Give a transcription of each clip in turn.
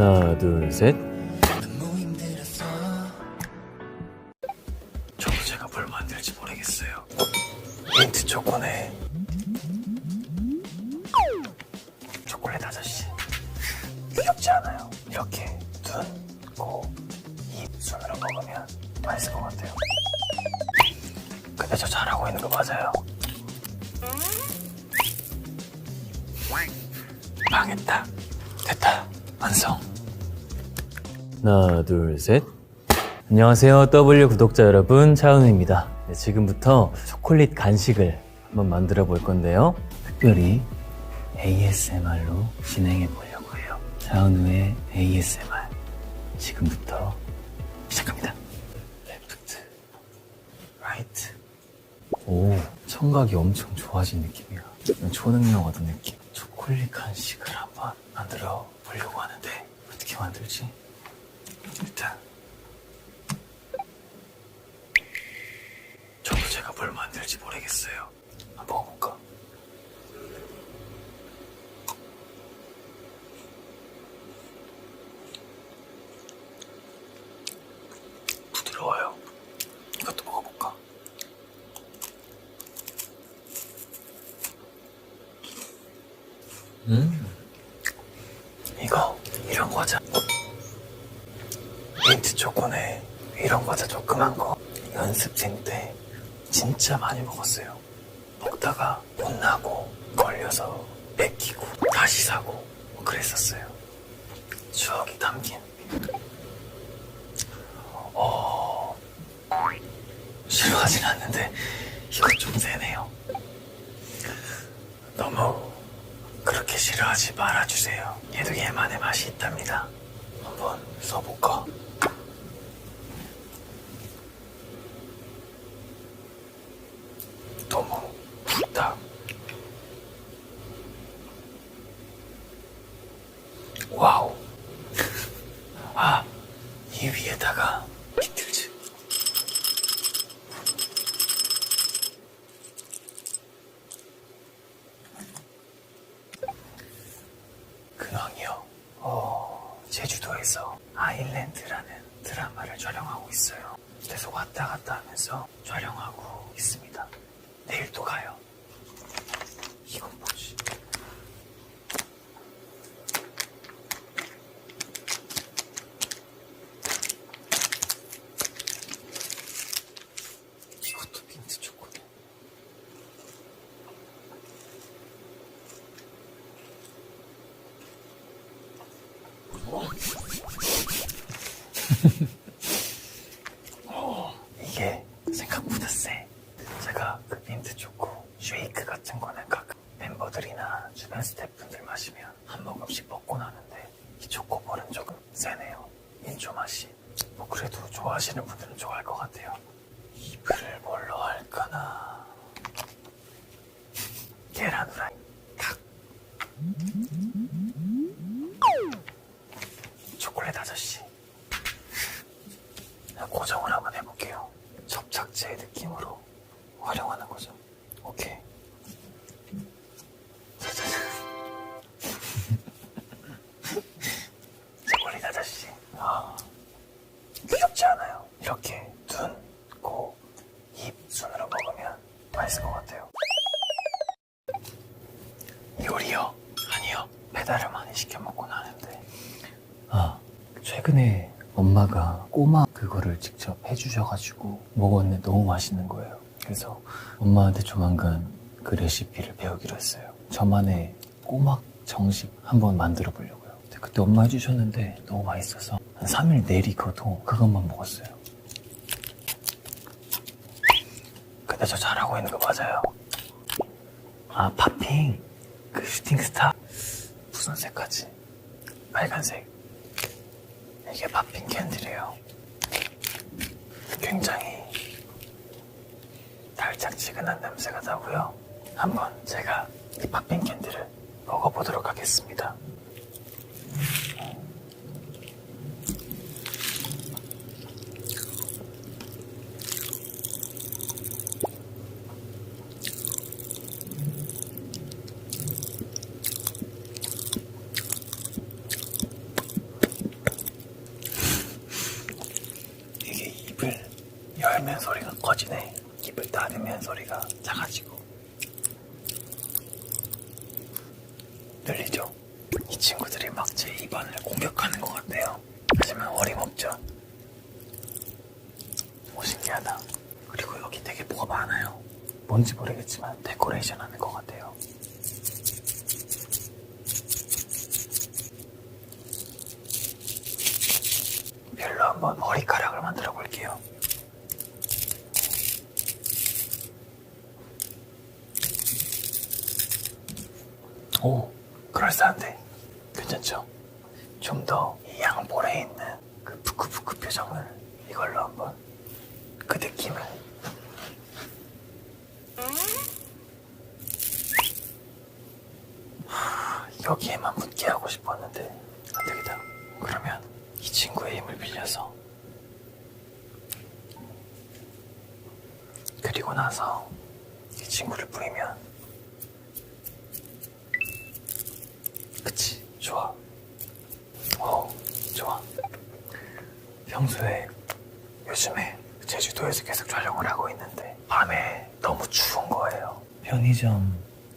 하나, 둘, 셋. 저도 제가 뭘 만들지 모르겠어요. 민트 초코네. 초콜릿 아저씨. 귀엽지 않아요? 이렇게 눈, 코, 입, 손으로 먹으면 맛있을 것 같아요. 근데 저 잘하고 있는 거 맞아요? 망했다. 됐다. 완성. 하나, 둘, 셋. 안녕하세요. W 구독자 여러분. 차은우입니다. 네, 지금부터 초콜릿 간식을 한번 만들어 볼 건데요. 특별히 ASMR로 진행해 보려고 해요. 차은우의 ASMR. 지금부터 시작합니다. 레프트, 라이트. 오, 청각이 엄청 좋아진 느낌이야. 초능력 얻은 느낌. 초콜릿 간식을 한번 만들어 보려고 하는데 어떻게 만들지? 일단 저도 제가 뭘 만들지 모르겠어요. 한번 먹어볼까? 부드러워요. 이것도 먹어볼까? 음, 이거 이런 과자. 민트 초코네. 이런 과자 조그만 거. 연습생 때 진짜 많이 먹었어요. 먹다가 혼나고 걸려서 뺏기고 다시 사고 뭐 그랬었어요. 추억이 담긴. 어, 싫어하진 않는데 이거 좀 세네요. 너무 그렇게 싫어하지 말아주세요. 얘도 얘만의 맛이 있답니다. 한번 써볼까? 너무 굵다. 와우. 아, 이 위에다가 비틀즈. 근황이요. 어, 제주도에서 아일랜드라는 드라마를 촬영하고 있어요. 계속 왔다 갔다 하면서 촬영하고 있습니다. 내일 또 가요. 이건 뭐지? 이것도 민트 초코네. 이게 생각보다 세. 제가 그 민트 초코 쉐이크 같은 거는 가끔 멤버들이나 주변 스태프분들 마시면 한 모금씩 먹고 나는데 이 초코볼은 조금 세네요. 민초 맛이. 뭐 그래도 좋아하시는 분들은 좋아할 것 같아요. 잎을 뭘로 할까나. 계란 후라이. 닭. 이렇게 눈, 코, 입, 손으로 먹으면 맛있을 것 같아요. 요리요? 아니요. 배달을 많이 시켜 먹곤 하는데. 아, 최근에 엄마가 꼬마 그거를 직접 해주셔가지고 먹었는데 너무 맛있는 거예요. 그래서 엄마한테 조만간 그 레시피를 배우기로 했어요. 저만의 꼬막 정식 한번 만들어 보려고요. 그때 엄마 해주셨는데 너무 맛있어서 한 3일 내리고도 그것만 먹었어요. 근데 저 잘하고 있는 거 맞아요? 아, 팝핑. 그 슈팅스타. 무슨 색까지? 빨간색. 이게 팝핑 캔디래요. 굉장히 달짝지근한 냄새가 나고요. 한번 제가 이 팝핑 캔디를 먹어보도록 하겠습니다. 열면 소리가 커지네. 입을 닫으면 소리가 작아지고. 들리죠? 이 친구들이 막 제 입안을 공격하는 것 같아요. 하지만 어림없죠. 오, 신기하다. 그리고 여기 되게 뭐가 많아요. 뭔지 모르겠지만 데코레이션 하는 것 같아요. 별로 한번 머리카락을 만들어 볼게요. 오, 그럴싸한데. 괜찮죠? 좀 더 이 양볼에 있는 그 부끄부끄 표정을 이걸로 한번 그 느낌을 하, 여기에만 붙게 하고 싶었는데 안 되겠다. 그러면 이 친구의 힘을 빌려서. 그리고 나서 이 친구를 뿌리면 그치 좋아. 어 좋아. 평소에 요즘에 제주도에서 계속 촬영을 하고 있는데 밤에 너무 추운 거예요. 편의점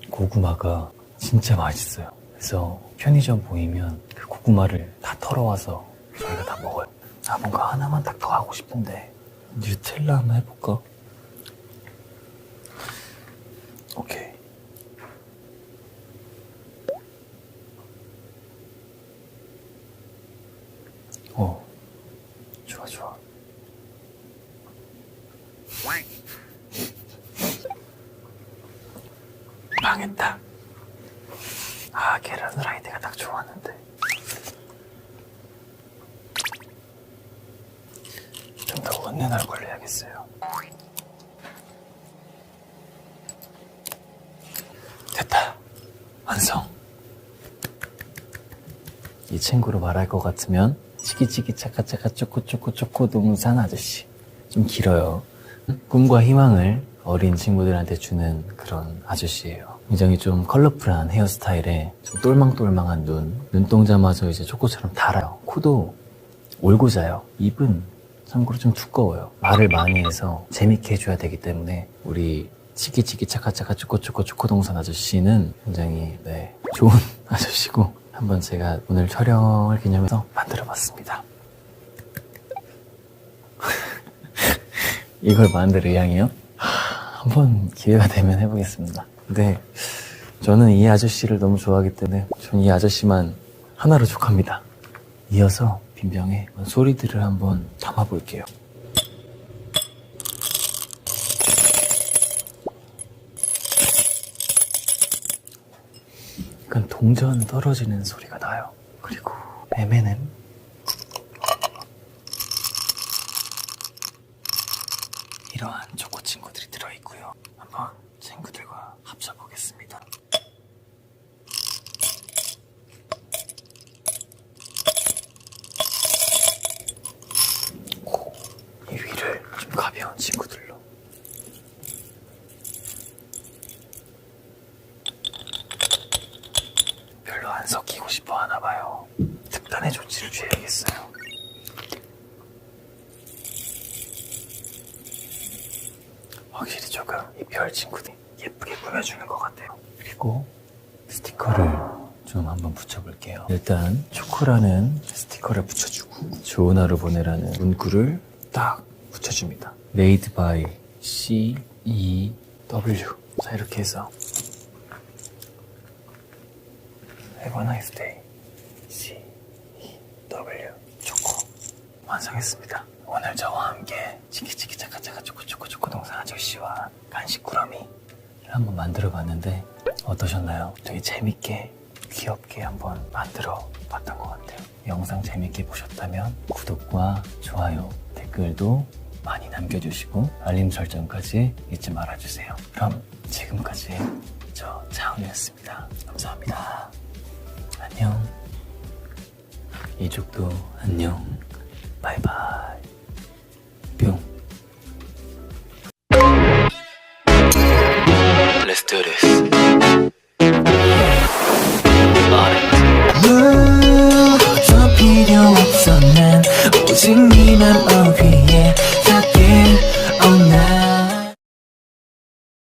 고구마가 진짜 맛있어요. 그래서 편의점 보이면 그 고구마를 다 털어와서 저희가 다 먹어요 아 뭔가 하나만 딱 더 하고 싶은데 뉴텔라 한번 해볼까? 오케이 어, 좋아, 좋아. 망했다. 아, 계란 후라이드가 딱 좋았는데. 얼굴로 해야겠어요. 됐다. 완성. 이 친구로 말할 것 같으면 치키치키 차카차카 쪼꼬쪼꼬 쪼꼬 동산 아저씨. 좀 길어요. 꿈과 희망을 어린 친구들한테 주는 그런 아저씨예요. 굉장히 좀 컬러풀한 헤어스타일에 좀 똘망똘망한 눈. 눈동자마저 이제 초코처럼 달아요. 코도 올고 자요. 입은 참고로 좀 두꺼워요 말을 많이 해서 재밌게 해줘야 되기 때문에 우리 치키치키 차카차카 쪼꼬쪼꼬 쪼코동산 아저씨는 굉장히 네, 좋은 아저씨고 한번 제가 오늘 촬영을 기념해서 만들어봤습니다. 이걸 만들 의향이요? 하, 한번 기회가 되면 해보겠습니다. 근데 저는 이 아저씨를 너무 좋아하기 때문에 저는 이 아저씨만 하나로 족합니다. 이어서 빈병에 소리들을 한번 담아볼게요. 약간 동전 떨어지는 소리가 나요. 그리고 M&M 이러한 초코 친구들이 들어있고요. 한번 친구들과 합쳐보겠습니다. 오, 이 위를 좀 가벼운 친구들로 별로 안 섞이고 싶어 하나 봐요. 특단의 조치를 취해야겠어요. 확실히 조금 이 별 친구들이 예쁘게 꾸며주는 것 같아요. 그리고 스티커를 좀 한번 붙여볼게요. 일단 초코라는 스티커를 붙여주고 좋은 하루 보내라는 문구를 딱 붙여줍니다. Made by C E W 자 이렇게 해서 Have a nice day. C E W 초코 완성했습니다. 오늘 저와 함께 치키치키 차카차카 초코초코 초코 동산 아저씨와 간식 꾸러미를 한번 만들어봤는데 어떠셨나요? 되게 재밌게 귀엽게 한번 만들어 봤던 것 같아요. 영상 재밌게 보셨다면 구독과 좋아요, 댓글도 많이 남겨주시고 알림 설정까지 잊지 말아주세요. 그럼 지금까지 저 차은이었습니다. 감사합니다. 안녕. 이쪽도 안녕. 바이바이. 뿅. Let's do this.